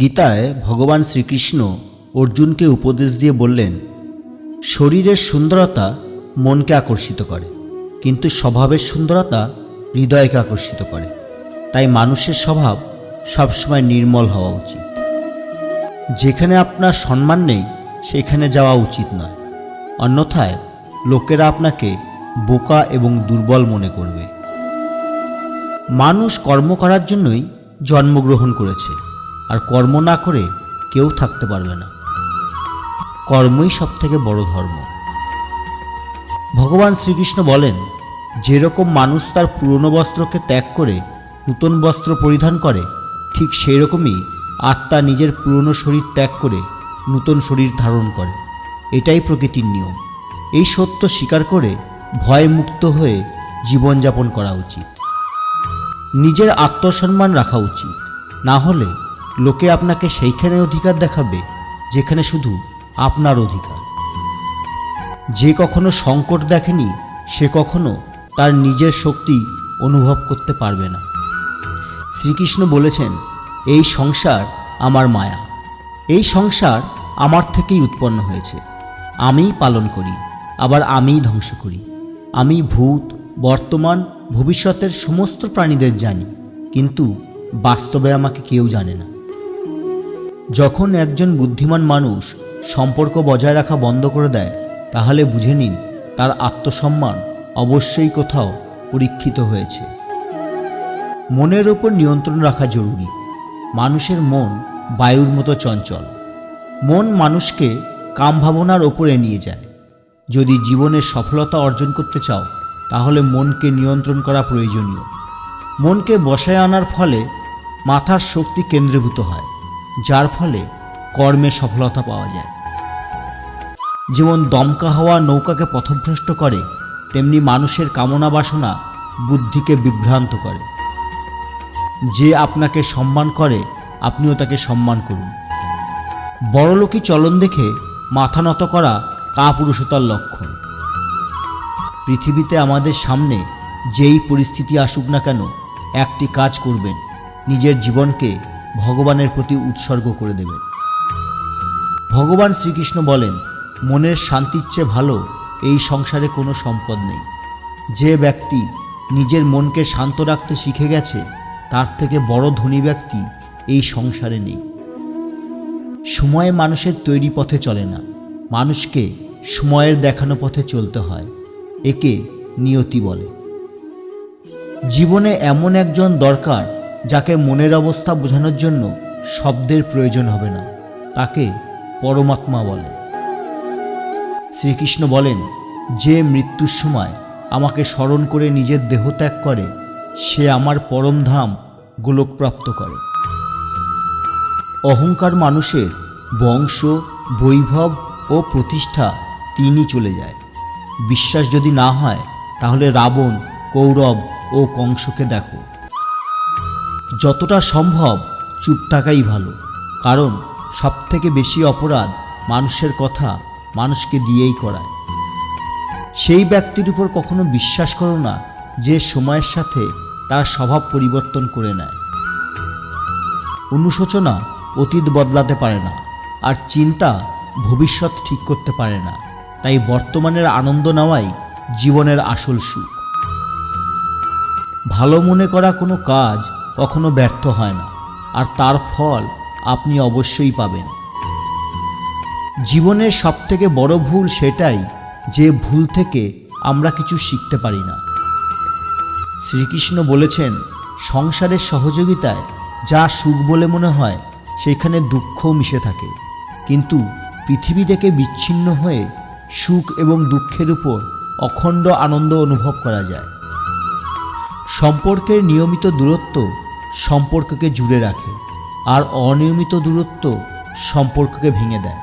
গীতায় ভগবান শ্রীকৃষ্ণ অর্জুনকে উপদেশ দিয়ে বললেন, শরীরের সুন্দরতা মনকে আকর্ষিত করে, কিন্তু স্বভাবের সুন্দরতা হৃদয়কে আকর্ষিত করে। তাই মানুষের স্বভাব সবসময় নির্মল হওয়া উচিত। যেখানে আপনার সম্মান নেই, সেখানে যাওয়া উচিত নয়। অন্যথায় লোকেরা আপনাকে বোকা এবং দুর্বল মনে করবে। মানুষ কর্ম করার জন্যই জন্মগ্রহণ করেছে। আর কর্ম না করে কেউ থাকতে পারবে না। কর্মই সব থেকে বড় ধর্ম। ভগবান শ্রীকৃষ্ণ বলেন, যেরকম মানুষ তার পুরনো বস্ত্রকে ত্যাগ করে নূতন বস্ত্র পরিধান করে, ঠিক সেই রকমই আত্মা নিজের পুরনো শরীর ত্যাগ করে নূতন শরীর ধারণ করে। এটাই প্রকৃতির নিয়ম। এই সত্য স্বীকার করে ভয় মুক্ত হয়ে জীবনযাপন করা উচিত। নিজের আত্মসম্মান রাখা উচিত। না হলে লোকে আপনাকে সেইখানে অধিকার দেখাবে, যেখানে শুধু আপনার অধিকার। যে কখনো সংকট দেখেনি, সে কখনো তার নিজের শক্তি অনুভব করতে পারবে না। শ্রীকৃষ্ণ বলেছেন, এই সংসার আমার মায়া। এই সংসার আমার থেকেই উৎপন্ন হয়েছে। আমিই পালন করি, আবার আমিই ধ্বংস করি। আমি ভূত, বর্তমান, ভবিষ্যতের সমস্ত প্রাণীদের জানি, কিন্তু বাস্তবে আমাকে কেউ জানে না। যখন একজন বুদ্ধিমান মানুষ সম্পর্ক বজায় রাখা বন্ধ করে দেয়, তাহলে বুঝে নিন তার আত্মসম্মান অবশ্যই কোথাও পরীক্ষিত হয়েছে। মনের ওপর নিয়ন্ত্রণ রাখা জরুরি। মানুষের মন বায়ুর মতো চঞ্চল। মন মানুষকে কাম ভাবনার ওপরে নিয়ে যায়। যদি জীবনের সফলতা অর্জন করতে চাও, তাহলে মনকে নিয়ন্ত্রণ করা প্রয়োজনীয়। মনকে বসায় আনার ফলে মাথার শক্তি কেন্দ্রীভূত হয়। যার ফলে কর্মে সফলতা পাওয়া যায়। যেমন দমকা হওয়া নৌকাকে পথভ্রষ্ট করে, তেমনি মানুষের কামনা বাসনা বুদ্ধিকে বিভ্রান্ত করে। যে আপনাকে সম্মান করে, আপনিও তাকে সম্মান করুন। বড়লোকি চলন দেখে মাথা নত করা কাপুরুষতার লক্ষণ। পৃথিবীতে আমাদের সামনে যেই পরিস্থিতি আসুক না কেন, একটি কাজ করবেন, নিজের জীবনকে ভগবানের প্রতি উৎসর্গ করে দেবে। ভগবান শ্রীকৃষ্ণ বলেন, মনের শান্তির চেয়ে ভালো এই সংসারে কোনো সম্পদ নেই। যে ব্যক্তি নিজের মনকে শান্ত রাখতে শিখে গেছে, তার থেকে বড় ধনী ব্যক্তি এই সংসারে নেই। সময় মানুষের তৈরি পথে চলে না, মানুষকে সময়ের দেখানো পথে চলতে হয়, একে নিয়তি বলে। জীবনে এমন একজন দরকার যাকে মনের অবস্থা বোঝানোর জন্য শব্দের প্রয়োজন হবে না, তাকে পরমাত্মা বলে। শ্রীকৃষ্ণ বলেন, যে মৃত্যুর সময় আমাকে স্মরণ করে নিজের দেহ ত্যাগ করে, সে আমার পরম ধাম গোলকপ্রাপ্ত করে। অহংকার মানুষের বংশ, বৈভব ও প্রতিষ্ঠা তিনি চলে যায়। বিশ্বাস যদি না হয়, তাহলে রাবণ, কৌরব ও কংসকে দেখো। যতটা সম্ভব চুপ থাকাই ভালো। কারণ সবথেকে বেশি অপরাধ মানুষের কথা মানুষকে দিয়েই করায়। সেই ব্যক্তির উপর কখনো বিশ্বাস করো না যে সময়ের সাথে তার স্বভাব পরিবর্তন করে নেয়। অনুশোচনা অতীত বদলাতে পারে না আর চিন্তা ভবিষ্যৎ ঠিক করতে পারে না। তাই বর্তমানের আনন্দ নেওয়াই জীবনের আসল সুখ। ভালো মনে করা কোনো কাজ কখনো ব্যর্থ হয় না। আর তার ফল আপনি অবশ্যই পাবেন। জীবনের সবথেকে বড় ভুল সেটাই যে ভুল থেকে আমরা কিছু শিখতে পারি না। শ্রীকৃষ্ণ বলেছেন, সংসারের সহযোগিতায় যা সুখ বলে মনে হয়, সেখানে দুঃখও মিশে থাকে। কিন্তু পৃথিবী থেকে বিচ্ছিন্ন হয়ে সুখ এবং দুঃখের উপর অখণ্ড আনন্দ অনুভব করা যায়। সম্পর্কের নিয়মিত দূরত্ব সম্পর্ককে জুড়ে রাখে আর অনিয়মিত দূরত্ব সম্পর্ককে ভেঙে দেয়।